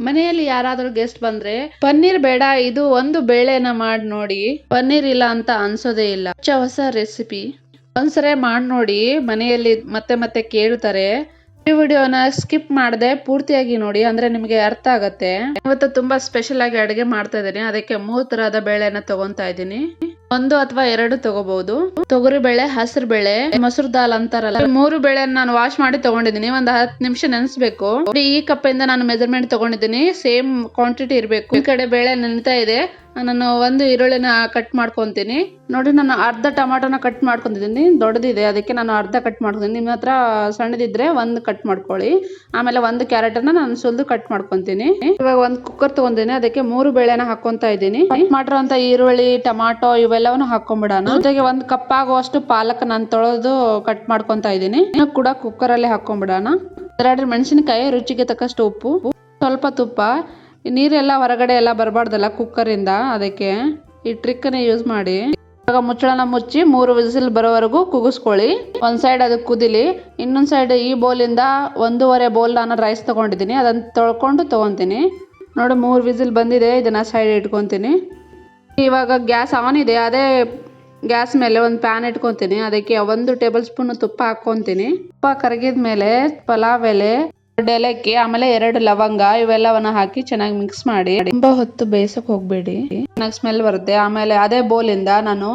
ಮನೆಯಲ್ಲಿ ಯಾರಾದರೂ ಗೆಸ್ಟ್ ಬಂದ್ರೆ, ಪನ್ನೀರ್ ಬೇಡ, ಇದು ಒಂದು ಬೇಳೆನ ಮಾಡಿ ನೋಡಿ. ಪನ್ನೀರ್ ಇಲ್ಲ ಅಂತ ಅನ್ಸೋದೇ ಇಲ್ಲ. ಹೊಸ ಹೊಸ ರೆಸಿಪಿ ಒಂದ್ಸರಿ ಮಾಡಿ ನೋಡಿ, ಮನೆಯಲ್ಲಿ ಮತ್ತೆ ಮತ್ತೆ ಕೇಳ್ತಾರೆ. ಈ ವಿಡಿಯೋನ ಸ್ಕಿಪ್ ಮಾಡದೆ ಪೂರ್ತಿಯಾಗಿ ನೋಡಿ, ಅಂದ್ರೆ ನಿಮಗೆ ಅರ್ಥ ಆಗತ್ತೆ. ಇವತ್ತು ತುಂಬಾ ಸ್ಪೆಷಲ್ ಆಗಿ ಅಡುಗೆ ಮಾಡ್ತಾ ಇದ್ದೀನಿ. ಅದಕ್ಕೆ ಮೂರು ತರಹದ ಬೇಳೆನ ತಗೊಂತಾ ಇದ್ದೀನಿ. ಒಂದು ಅಥವಾ ಎರಡು ತಗೋಬಹುದು. ತೊಗರಿ ಬೇಳೆ ಹಸಿರು ಬೇಳೆ ಮೊಸರ್ ದಾಲ್ ಅಂತಾರಲ್ಲ. ಮೂರು ಬೇಳೆ ನಾನು ವಾಶ್ ಮಾಡಿ ತಗೊಂಡಿದ್ದೀನಿ. ಒಂದ್ ಹತ್ತು ನಿಮಿಷ ನೆನೆಸ್ಬೇಕು. ಈ ಕಪ್ಪಿಂದ ನಾನು ಮೆಜರ್ಮೆಂಟ್ ತಗೊಂಡಿದ್ದೀನಿ. ಸೇಮ್ ಕ್ವಾಂಟಿಟಿ ಇರಬೇಕು. ಈ ಕಡೆ ಬೇಳೆ ನೆನಿತಾ ಇದೆ. ನಾನು ಒಂದು ಈರುಳ್ಳಿನ ಕಟ್ ಮಾಡ್ಕೊಂತೀನಿ. ನೋಡಿ, ನಾನು ಅರ್ಧ ಟೊಮ್ಯಾಟೋನ ಕಟ್ ಮಾಡ್ಕೊಂಡಿದ್ದೀನಿ. ದೊಡ್ಡದಿದೆ, ಅದಕ್ಕೆ ನಾನು ಅರ್ಧ ಕಟ್ ಮಾಡ್ಕೊಂಡಿದ್ದೀನಿ. ನಿಮ್ಮ ಹತ್ರ ಸಣ್ಣದಿದ್ರೆ ಒಂದು ಕಟ್ ಮಾಡ್ಕೊಳ್ಳಿ. ಆಮೇಲೆ ಒಂದು ಕ್ಯಾರೆಟನ್ನ ನಾನು ಸುಲಿದು ಕಟ್ ಮಾಡ್ಕೊತೀನಿ. ಇವಾಗ ಒಂದು ಕುಕ್ಕರ್ ತಗೊಂಡಿನಿ ಅದಕ್ಕೆ ಮೂರು ಬೇಳೆನ ಹಾಕೊಂತ ಇದ್ದೀನಿ. ಕಟ್ ಮಾಡಿರೋಂಥ ಈರುಳ್ಳಿ, ಟೊಮಾಟೊ ಇವೆಲ್ಲವನ್ನು ಹಾಕೊಂಡ್ಬಿಡೋಣ ಜೊತೆಗೆ ಒಂದು ಕಪ್ ಆಗುವಷ್ಟು ಪಾಲಕ್ ನಾನು ತೊಳೆದು ಕಟ್ ಮಾಡ್ಕೊಂತಾ ಇದ್ದೀನಿ. ಕೂಡ ಕುಕ್ಕರ್ ಅಲ್ಲಿ ಹಾಕೊಂಡ್ಬಿಡೋಣ ಎರಡು ಮೆಣಸಿನಕಾಯಿ, ರುಚಿಗೆ ತಕ್ಕಷ್ಟು ಉಪ್ಪು. ಸ್ವಲ್ಪ ತುಪ್ಪ. ನೀರೆಲ್ಲ ಹೊರಗಡೆ ಎಲ್ಲ ಬರಬಾರ್ದಲ್ಲ ಕುಕ್ಕರಿಂದ, ಅದಕ್ಕೆ ಈ ಟ್ರಿಕ್ಕನ್ನು ಯೂಸ್ ಮಾಡಿ. ಇವಾಗ ಮುಚ್ಚಳನ ಮುಚ್ಚಿ ಮೂರು ವಿಸಿಲ್ ಬರೋವರೆಗೂ ಕುಗಿಸ್ಕೊಳ್ಳಿ ಒಂದ್ ಸೈಡ್ ಅದಕ್ಕೆ ಕುದಿಲಿ, ಇನ್ನೊಂದ್ ಸೈಡ್ ಈ ಬೌಲಿಂದ ಒಂದೂವರೆ ಬೌಲ್ ನಾನು ರೈಸ್ ತಗೊಂಡಿದ್ದೀನಿ. ಅದನ್ನ ತೊಳ್ಕೊಂಡು ತಗೊಂತೀನಿ. ನೋಡಿ, ಮೂರು ವಿಸಿಲ್ ಬಂದಿದೆ, ಇದನ್ನ ಸೈಡ್ ಇಟ್ಕೊತೀನಿ. ಇವಾಗ ಗ್ಯಾಸ್ ಆನ್ ಇದೆ, ಅದೇ ಗ್ಯಾಸ್ ಮೇಲೆ ಒಂದು ಪ್ಯಾನ್ ಇಟ್ಕೊತೀನಿ. ಅದಕ್ಕೆ ಒಂದು ಟೇಬಲ್ ಸ್ಪೂನ್ ತುಪ್ಪ ಹಾಕ್ಕೊತೀನಿ. ತುಪ್ಪ ಕರಗಿದ ಮೇಲೆ ಪಲಾವ್ ಎಲೆ ಎರಡು ಏಲಕ್ಕಿ ಆಮೇಲೆ ಎರಡು ಲವಂಗ ಇವೆಲ್ಲವನ್ನ ಹಾಕಿ ಚೆನ್ನಾಗಿ ಮಿಕ್ಸ್ ಮಾಡಿ. ತುಂಬಾ ಹೊತ್ತು ಬೇಯಿಸಕ್ ಹೋಗ್ಬೇಡಿ. ಚೆನ್ನಾಗಿ ಸ್ಮೆಲ್ ಬರುತ್ತೆ. ಆಮೇಲೆ ಅದೇ ಬೋಲಿಂದ ನಾನು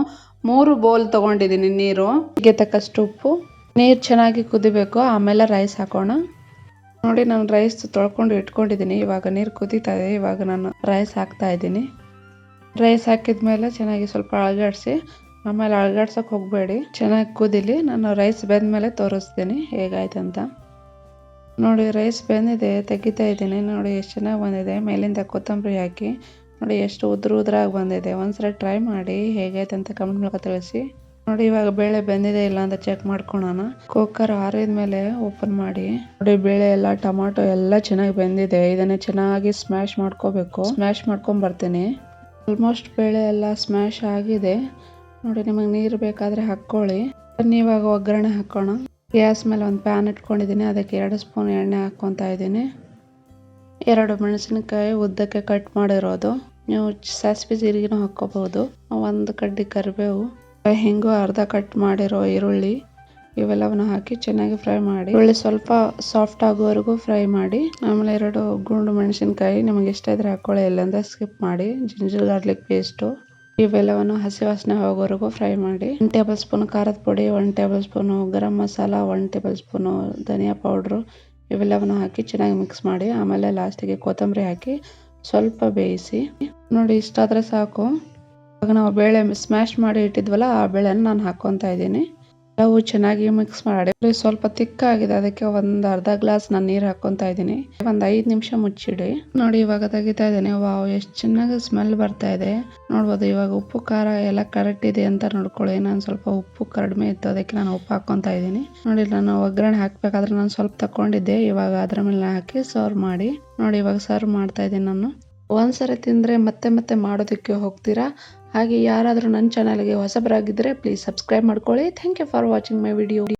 ಮೂರು ಬೌಲ್ ತಗೊಂಡಿದ್ದೀನಿ ನೀರು. ಹೀಗೆ ತಕ್ಕಷ್ಟು ಉಪ್ಪು. ನೀರು ಚೆನ್ನಾಗಿ ಕುದಿಬೇಕು. ಆಮೇಲೆ ರೈಸ್ ಹಾಕೋಣ. ನೋಡಿ ನಾನು ರೈಸ್ ತೊಳ್ಕೊಂಡು ಇಟ್ಕೊಂಡಿದ್ದೀನಿ. ಇವಾಗ ನೀರು ಕುದೀತಾ ಇದೆ. ಇವಾಗ ನಾನು ರೈಸ್ ಹಾಕ್ತಾ ಇದ್ದೀನಿ. ರೈಸ್ ಹಾಕಿದ್ಮೇಲೆ ಚೆನ್ನಾಗಿ ಸ್ವಲ್ಪ ಅಳಗಾಡಿಸಿ. ಆಮೇಲೆ ಅಳಗಾಡ್ಸಕ್ಕೆ ಹೋಗಬೇಡಿ. ಚೆನ್ನಾಗಿ ಕುದಿಲಿ. ನಾನು ರೈಸ್ ಬೆಂದ್ಮೇಲೆ ತೋರಿಸ್ತೀನಿ. ಹೇಗಾಯ್ತಂತ. ನೋಡಿ ರೈಸ್ ಬೆಂದಿದೆ, ತೆಗಿತಾ ಇದ್ದೀನಿ. ನೋಡಿ, ಎಷ್ಟು ಚೆನ್ನಾಗಿ ಬಂದಿದೆ. ಮೇಲಿಂದ ಕೊತ್ತಂಬರಿ ಹಾಕಿ. ನೋಡಿ, ಎಷ್ಟು ಉದ್ರ ಉದ್ರಾಗಿ ಬಂದಿದೆ. ಒಂದ್ಸಲ ಟ್ರೈ ಮಾಡಿ ಹೇಗೈತೆ ಅಂತ ಕಮೆಂಟ್ ಮೂಲಕ ತಿಳಿಸಿ. ನೋಡಿ, ಇವಾಗ ಬೇಳೆ ಬೆಂದಿದೆ ಇಲ್ಲ ಅಂತ ಚೆಕ್ ಮಾಡ್ಕೊಳೋಣ. ಕುಕ್ಕರ್ ಆರಿದ ಮೇಲೆ ಓಪನ್ ಮಾಡಿ. ನೋಡಿ, ಬೇಳೆ ಎಲ್ಲ, ಟೊಮಾಟೊ ಎಲ್ಲ ಚೆನ್ನಾಗಿ ಬೆಂದಿದೆ. ಇದನ್ನ ಚೆನ್ನಾಗಿ ಸ್ಮ್ಯಾಶ್ ಮಾಡ್ಕೋಬೇಕು. ಸ್ಮ್ಯಾಶ್ ಮಾಡ್ಕೊಂಡ್ ಬರ್ತೀನಿ. ಆಲ್ಮೋಸ್ಟ್ ಬೇಳೆ ಎಲ್ಲ ಸ್ಮ್ಯಾಶ್ ಆಗಿದೆ. ನೋಡಿ, ನಿಮಗೆ ನೀರು ಬೇಕಾದ್ರೆ ಹಾಕ್ಕೊಳ್ಳಿ. ಇವಾಗ ಒಗ್ಗರಣೆ ಹಾಕೋಣ. ಗ್ಯಾಸ್ ಮೇಲೆ ಒಂದು ಪ್ಯಾನ್ ಇಟ್ಕೊಂಡಿದ್ದೀನಿ. ಅದಕ್ಕೆ ಎರಡು ಸ್ಪೂನ್ ಎಣ್ಣೆ ಹಾಕ್ಕೊತಾ ಇದ್ದೀನಿ. ಎರಡು ಮೆಣಸಿನಕಾಯಿ ಉದ್ದಕ್ಕೆ ಕಟ್ ಮಾಡಿರೋದು. ನೀವು ಸಾಸಿವೆ ಜೀರಿಗೆನೂ ಹಾಕ್ಕೋಬಹುದು ಒಂದು ಕಡ್ಡಿ ಕರಿಬೇವು, ಹಿಂಗು ಅರ್ಧ ಕಟ್ ಮಾಡಿರೋ ಈರುಳ್ಳಿ, ಇವೆಲ್ಲವನ್ನು ಹಾಕಿ ಚೆನ್ನಾಗಿ ಫ್ರೈ ಮಾಡಿ, ಈರುಳ್ಳಿ ಸ್ವಲ್ಪ ಸಾಫ್ಟ್ ಆಗುವವರೆಗೂ ಫ್ರೈ ಮಾಡಿ, ಆಮೇಲೆ ಎರಡು ಗುಂಡು ಮೆಣಸಿನಕಾಯಿ ನಿಮಗೆ ಇಷ್ಟ ಇದ್ರೆ ಹಾಕ್ಕೊಳ್ಳಿ, ಇಲ್ಲಂದ್ರೆ ಸ್ಕಿಪ್ ಮಾಡಿ. Ginger garlic paste. ಇವೆಲ್ಲವನ್ನು ಹಸಿ ವಾಸನೆ ಹೋಗೋವರೆಗೂ ಫ್ರೈ ಮಾಡಿ ಒನ್ ಟೇಬಲ್ ಸ್ಪೂನ್ ಖಾರದ ಪುಡಿ one table spoon garam masala one table spoon ಧನಿಯಾ ಪೌಡ್ರು ಇವೆಲ್ಲವನ್ನು ಹಾಕಿ ಚೆನ್ನಾಗಿ ಮಿಕ್ಸ್ ಮಾಡಿ ಆಮೇಲೆ ಲಾಸ್ಟಿಗೆ ಕೊತ್ತಂಬರಿ ಹಾಕಿ ಸ್ವಲ್ಪ ಬೇಯಿಸಿ. ನೋಡಿ ಇಷ್ಟಾದರೆ ಸಾಕು. ಇವಾಗ ನಾವು ಬೇಳೆ ಸ್ಮ್ಯಾಶ್ ಮಾಡಿ ಇಟ್ಟಿದ್ವಲ್ಲ, ಆ ಬೇಳೆನ ನಾನು ಹಾಕ್ಕೊತಾ ಇದ್ದೀನಿ. ಎಲ್ಲವೂ ಚೆನ್ನಾಗಿ ಮಿಕ್ಸ್ ಮಾಡಿ ಸ್ವಲ್ಪ ತಿಕ್ಕಾಗಿದೆ. ಅದಕ್ಕೆ ಒಂದು ಅರ್ಧ ಗ್ಲಾಸ್ ನಾನು ನೀರು ಹಾಕೊಂತ ಇದ್ದೀನಿ. ಒಂದು ಐದು ನಿಮಿಷ ಮುಚ್ಚಿಡಿ. ನೋಡಿ, ಇವಾಗ ತೆಗಿತಾ ಇದ್ದೀನಿ. ವಾವ್ ಎಷ್ಟು ಚೆನ್ನಾಗಿ ಸ್ಮೆಲ್ ಬರ್ತಾ ಇದೆ. ನೋಡ್ಬೋದು, ಇವಾಗ ಉಪ್ಪು, ಖಾರ ಎಲ್ಲ ಕರೆಕ್ಟ್ ಇದೆ ಅಂತ ನೋಡ್ಕೊಳ್ಳಿ. ನಾನು ಸ್ವಲ್ಪ ಉಪ್ಪು ಕಡಿಮೆ ಇತ್ತು, ಅದಕ್ಕೆ ನಾನು ಉಪ್ಪು ಹಾಕ್ಕೊತಾ ಇದ್ದೀನಿ. ನೋಡಿ, ನಾನು ಒಗ್ಗರಣೆ ಹಾಕ್ಬೇಕಾದ್ರೆ ನಾನು ಸ್ವಲ್ಪ ತಕೊಂಡಿದ್ದೆ ಇವಾಗ ಅದ್ರ ಮೇಲೆ ಹಾಕಿ ಸರ್ವ್ ಮಾಡಿ. ನೋಡಿ, ಇವಾಗ ಸರ್ವ್ ಮಾಡ್ತಾ ಇದ್ದೀನಿ ನಾನು. ಒಂದ್ಸರಿ ತಿಂದರೆ ಮತ್ತೆ ಮತ್ತೆ ಮಾಡೋದಕ್ಕೆ ಹೋಗ್ತೀರಾ? ಹಾಗೆ ಯಾರಾದರೂ ನನ್ನ ಚಾನಲ್ಗೆ ಹೊಸಬರಾಗಿದ್ದರೆ ಪ್ಲೀಸ್ ಸಬ್ಸ್ಕ್ರೈಬ್ ಮಾಡ್ಕೊಳ್ಳಿ. Thank you for watching my video